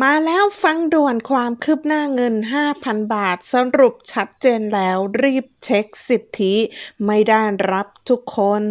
มาแล้วฟังด่วนความคืบหน้าเงิน 5,000 บาท สรุปชัดเจนแล้วรีบเช็คสิทธิ ไม่ได้รับทุกคน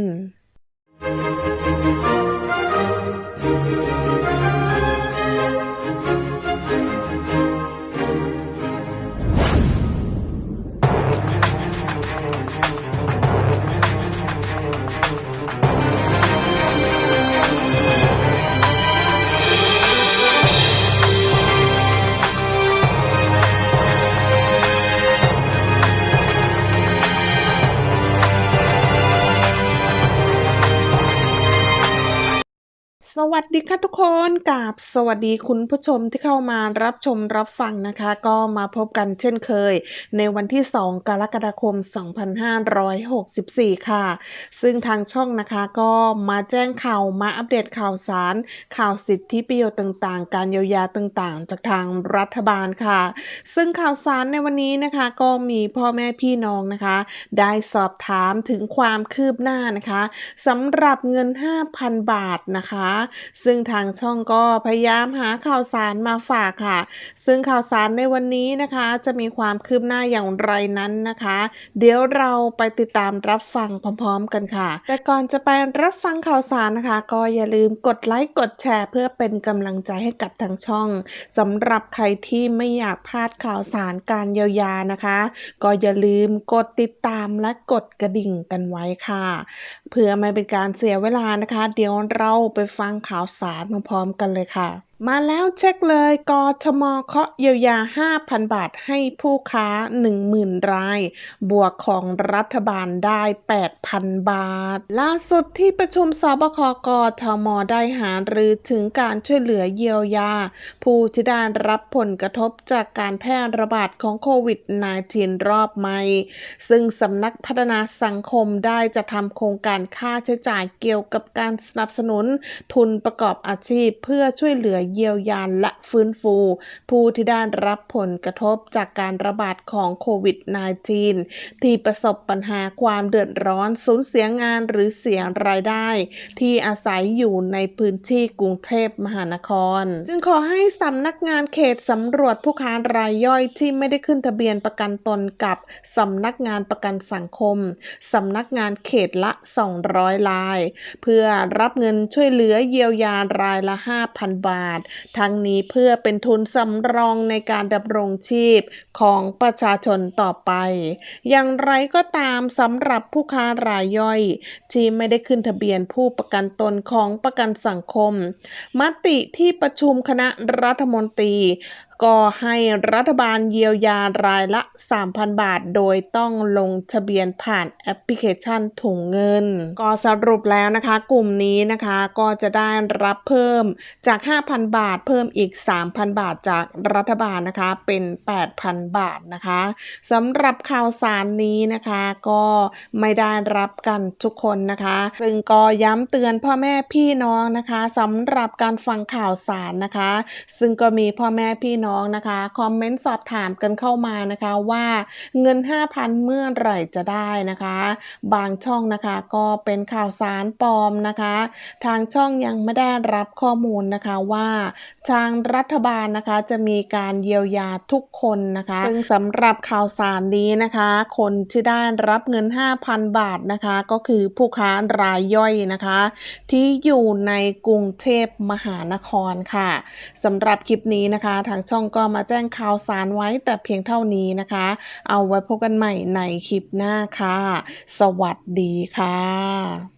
สวัสดีค่ะทุกคนกับสวัสดีคุณผู้ชมที่เข้ามารับชมรับฟังนะคะ ก็มาพบกันเช่นเคย ในวันที่ 2 กรกฎาคม 2564 ค่ะ ซึ่งทางช่องนะคะก็มาแจ้งข่าวมาอัปเดตข่าวสาร ข่าวสิทธิประโยชน์ต่างๆ การเยียวยาต่างๆ จากทางรัฐบาลค่ะ ซึ่งข่าวสารในวันนี้นะคะก็มีพ่อแม่พี่น้องนะคะ ได้สอบถามถึงความคืบหน้านะคะสำหรับเงิน 5,000 บาทนะคะซึ่งทางช่องก็พยายามหาข่าวสารมาฝากค่ะ ซึ่งข่าวสารในวันนี้นะคะ จะมีความคืบหน้าอย่างไรนั้นนะคะ เดี๋ยวเราไปติดตามรับฟังพร้อม ๆ กันค่ะ แต่ก่อนจะไปรับฟังข่าวสารนะคะ ก็อย่าลืมกดไลค์กดแชร์ เพื่อเป็นกำลังใจให้กับทางช่องสำหรับใครที่ไม่อยากพลาดข่าวสารการเยียวยานะคะ ก็อย่าลืมกดติดตามและกดกระดิ่งกันไว้ค่ะ เพื่อไม่เป็นการเสียเวลานะคะ เดี๋ยวเราไปฟังข่าวสารพร้อมๆกันเลยค่ะมาแล้วเช็คเลยกทมเคาะเยียวยา 5,000 บาทให้ผู้ค้า 10,000 ราย บวกของรัฐบาลได้ 8,000 บาท ล่าสุดที่ประชุมสบคกทมได้หารือถึงการช่วยเหลือเยียวยา ผู้ที่ได้รับผลกระทบจากการแพร่ระบาดของโควิด -19 รอบใหม่ ซึ่งสำนักพัฒนาสังคมได้จะทำโครงการค่าใช้จ่ายเกี่ยวกับการสนับสนุน ทุนประกอบอาชีพเพื่อช่วยเหลือเยียวยาและฟื้นฟู ผู้ที่ได้รับผลกระทบจากการระบาดของโควิด -19 ที่ประสบปัญหาความเดือดร้อนสูญเสียงานหรือเสียรายได้ ที่อาศัยอยู่ในพื้นที่กรุงเทพมหานคร จึงขอให้สำนักงานเขตสำรวจผู้ค้ารายย่อยที่ไม่ได้ขึ้นทะเบียนประกันตนกับสำนักงานประกันสังคมสำนักงานเขตละ 200 ราย เพื่อรับเงินช่วยเหลือเยียวยารายละ 5,000 บาททั้งนี้เพื่อเป็นทุนสำรองในการดำรงชีพของประชาชนต่อไป อย่างไรก็ตามสำหรับผู้ค้ารายย่อย ที่ไม่ได้ขึ้นทะเบียนผู้ประกันตนของประกันสังคม มติที่ประชุมคณะรัฐมนตรีก็ให้รัฐบาลเยียวยารายละ 3,000 บาท โดยต้องลงทะเบียนผ่านแอปพลิเคชันถุงเงิน ก็สรุปแล้วนะคะ กลุ่มนี้นะคะก็จะได้รับเพิ่มจาก 5,000 บาท เพิ่มอีก 3,000 บาทจากรัฐบาลนะคะเป็น 8,000 บาทนะคะสำหรับข่าวสารนี้นะคะก็ไม่ได้รับกันทุกคนนะคะ ซึ่งก็ย้ำเตือนพ่อแม่พี่น้องนะคะสำหรับการฟังข่าวสารนะคะ ซึ่งก็มีพ่อแม่พี่น้องน้องนะคะ คอมเมนต์สอบถามกันเข้ามานะคะว่าเงิน 5,000 เมื่อไหร่จะได้นะคะ บางช่องนะคะก็เป็นข่าวสารปลอมนะคะ ทางช่องยังไม่ได้รับข้อมูลนะคะว่าทางรัฐบาลนะคะจะมีการเยียวยาทุกคนนะคะ ซึ่งสำหรับข่าวสารนี้นะคะ คนที่ได้รับเงิน 5,000 บาทนะคะ ก็คือผู้ค้ารายย่อยนะคะ ที่อยู่ในกรุงเทพมหานครค่ะสำหรับคลิปนี้นะคะทางช่องก็มาแจ้งข่าวสารไว้แต่เพียงเท่านี้นะคะ เอาไว้พบกันใหม่ในคลิปหน้าค่ะ สวัสดีค่ะ